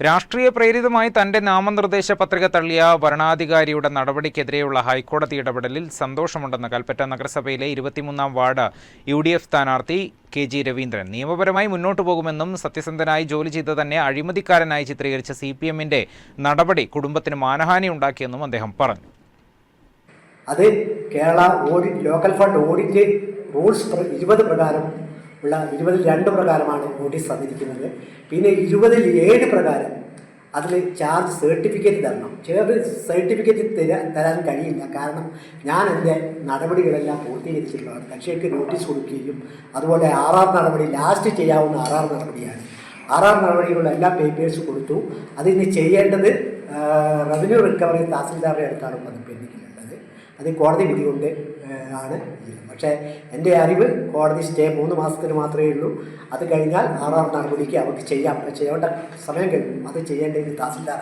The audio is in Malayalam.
രാഷ്ട്രീയ പ്രേരിതമായി തന്റെ നാമനിർദ്ദേശ പത്രിക തള്ളിയ വരണാധികാരിയുടെ നടപടിക്കെതിരെയുള്ള ഹൈക്കോടതി ഇടപെടലിൽ സന്തോഷമുണ്ടെന്ന് കൽപ്പറ്റ നഗരസഭയിലെ ഇരുപത്തിമൂന്നാം വാർഡ് യു ഡി എഫ് സ്ഥാനാർത്ഥി കെ ജി രവീന്ദ്രൻ. നിയമപരമായി മുന്നോട്ടു പോകുമെന്നും സത്യസന്ധനായി ജോലി ചെയ്ത് തന്നെ അഴിമതിക്കാരനായി ചിത്രീകരിച്ച സി പി എമ്മിന്റെ നടപടി കുടുംബത്തിന് മാനഹാനി ഉണ്ടാക്കിയെന്നും അദ്ദേഹം പറഞ്ഞു. അത് Kerala audit local fund audit rules ഇരുപത് പ്രകാരം ഉള്ള ഇരുപതിൽ രണ്ട് പ്രകാരമാണ് നോട്ടീസ് തന്നിരിക്കുന്നത് പിന്നെ ഇരുപതിൽ ഏഴ് പ്രകാരം അതിൽ ചാർജ് സർട്ടിഫിക്കറ്റ് തരണം. ചേർത്ത് സർട്ടിഫിക്കറ്റ് തരാൻ തരാൻ കഴിയില്ല. കാരണം ഞാൻ എന്റെ നടപടികളെല്ലാം പൂർത്തീകരിച്ചിട്ടുള്ളതാണ്. കക്ഷികൾക്ക് നോട്ടീസ് കൊടുക്കുകയും അതുപോലെ ആർ നടപടി ലാസ്റ്റ് ചെയ്യാവുന്ന ആർ നടപടിയാണ്. ആർ നടപടികളുള്ള എല്ലാ പേപ്പേഴ്സും കൊടുത്തു. അതിന് ചെയ്യേണ്ടത് റവന്യൂ റിക്കവറി തഹസിൽദാറുടെ അടുത്താണ് അത് പെൻഡിങ്ങിലുള്ളത് അത് കോടതി വിധി കൊണ്ട് ആണ്. പക്ഷേ എന്റെ അറിവ് കോടതി സ്റ്റേ മൂന്ന് മാസത്തിന് മാത്രമേ ഉള്ളൂ. അത് കഴിഞ്ഞാൽ ആർ ആർ നടപടിക്ക് അവർക്ക് ചെയ്യാം. ചെയ്യേണ്ട സമയം കഴിഞ്ഞു. അത് ചെയ്യേണ്ടത് തഹസിൽദാറാണ്